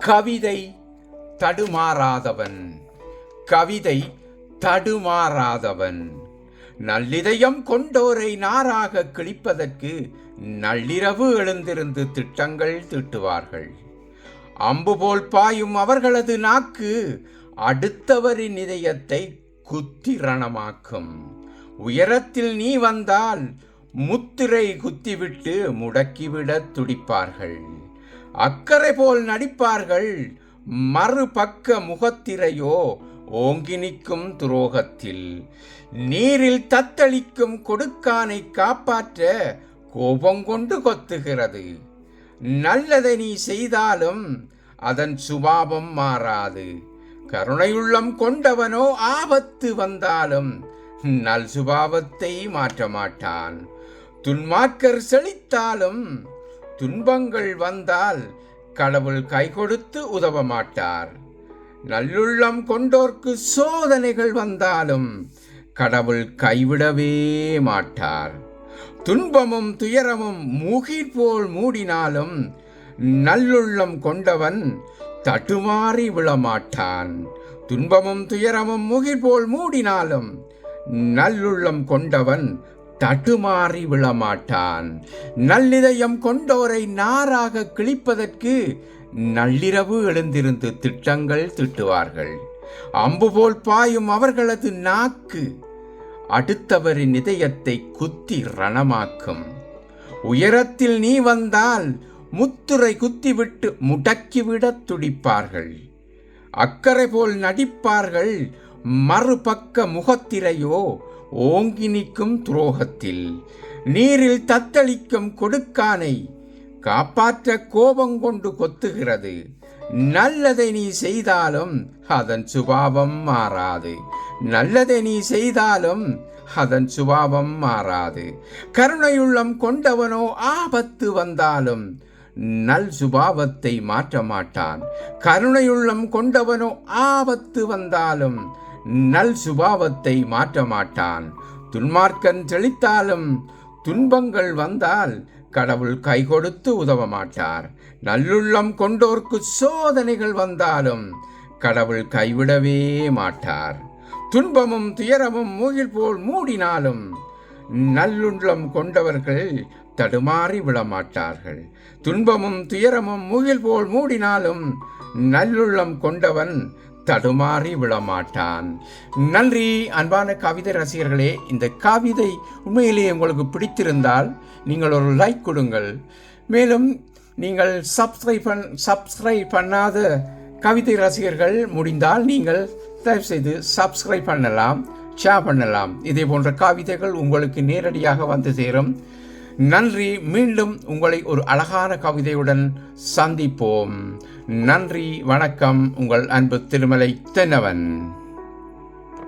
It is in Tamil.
கவிதை தடுமாறாதவன். கவிதை தடுமாறாதவன். நல்லிதயம் கொண்டோரை நாராக கிழிப்பதற்கு நள்ளிரவு எழுந்திருந்து திட்டங்கள் தீட்டுவார்கள். அம்பு போல் பாயும் அவர்களது நாக்கு அடுத்தவரின் இதயத்தை குத்திரணமாக்கும் உயரத்தில் நீ வந்தால் முத்திரை குத்திவிட்டு முடக்கிவிடத் துடிப்பார்கள். அக்கறை போல் நடிப்பார்கள். மறுபக்க முகத்திரையோ ஓங்கி நிற்கும் துரோகத்தில். நீரில் தத்தளிக்கும் கொடுக்கானை காப்பாற்ற கோபம் கொண்டு கொத்துகிறது. நல்லதை நீ செய்தாலும் அதன் சுபாவம் மாறாது. கருணையுள்ளம் கொண்டவனோ ஆபத்து வந்தாலும் நல் சுபாவத்தை மாற்ற மாட்டான் துன்மாக்கர் செழித்தாலும் துன்பங்கள் வந்தால் கடவுள் கை கொடுத்து உதவ மாட்டார் நல்லுள்ளம் கொண்டோர்க்கு சோதனைகள் வந்தாலும் கடவுள் கைவிடவே மாட்டார். துன்பமும் துயரமும் முகிர் போல் மூடினாலும் நல்லுள்ளம் கொண்டவன் தட்டுமாறி விழமாட்டான். துன்பமும் துயரமும் முகிர் போல் மூடினாலும் நல்லுள்ளம் கொண்டவன் தட்டுமாறி விழமாட்டான். நல்லிதயம் கொண்டோரை நாராக கிழிப்பதற்கு நள்ளிரவு எழுந்திருந்து திட்டங்கள் திட்டுவார்கள். அம்பு போல் பாயும் அவர்களது நாக்கு அடுத்தவரின் இதயத்தை குத்தி ரணமாக்கும். உயரத்தில் நீ வந்தால் முத்துரை குத்திவிட்டு முடக்கிவிடத் துடிப்பார்கள். அக்கறை போல் நடிப்பார்கள் மறுபக்க முகத்திரையோ ஓங்கி நிற்கும் துரோகத்தில் நீரில் தத்தளிக்கும் கொடுக்கானை காப்பாற்ற கோபம் கொண்டு கொத்துகிறது. நல்லதை நீ செய்தாலும் அதன் சுபாவம் மாறாது. நல்லதை நீ செய்தாலும் அதன் சுபாவம் மாறாது. கருணையுள்ளம் கொண்டவனோ ஆபத்து வந்தாலும் நல் சுபாவத்தை மாற்ற மாட்டான். கருணையுள்ளம் கொண்டவனோ ஆபத்து வந்தாலும் நல் சுபாவத்தை மாற்ற மாட்டான் துன்மார்க்கன் தெளித்தாலும் துன்பங்கள் வந்தால் கடவுள் கை கொடுத்து உதவ மாட்டார் நல்லுள்ளம் கொண்டோர்க்கு சோதனைகள் வந்தாலும் கடவுள் கைவிடவே மாட்டார். துன்பமும் துயரமும் மூகில் போல் மூடினாலும் நல்லுள்ளம் கொண்டவர்கள் தடுமாறி விடமாட்டார்கள். துன்பமும் துயரமும் மூகில் போல் மூடினாலும் நல்லுள்ளம் கொண்டவன் தடுமாறி விழமாட்டான் நன்றி அன்பான கவிதை ரசிகர்களே. இந்த கவிதை உண்மையிலேயே உங்களுக்கு பிடித்திருந்தால் நீங்கள் ஒரு லைக் கொடுங்கள். மேலும் நீங்கள் சப்ஸ்கிரைப் பண் சப்ஸ்கிரைப் பண்ணாத கவிதை ரசிகர்கள் முடிந்தால் நீங்கள் தயவுசெய்து சப்ஸ்கிரைப் பண்ணலாம் ஷேர் பண்ணலாம். இதே போன்ற கவிதைகள் உங்களுக்கு நேரடியாக வந்து சேரும். நன்றி. மீண்டும் உங்களை ஒரு அழகான கவிதையுடன் சந்திப்போம். நன்றி வணக்கம். உங்கள் அன்பு திருமலை தென்னவன்.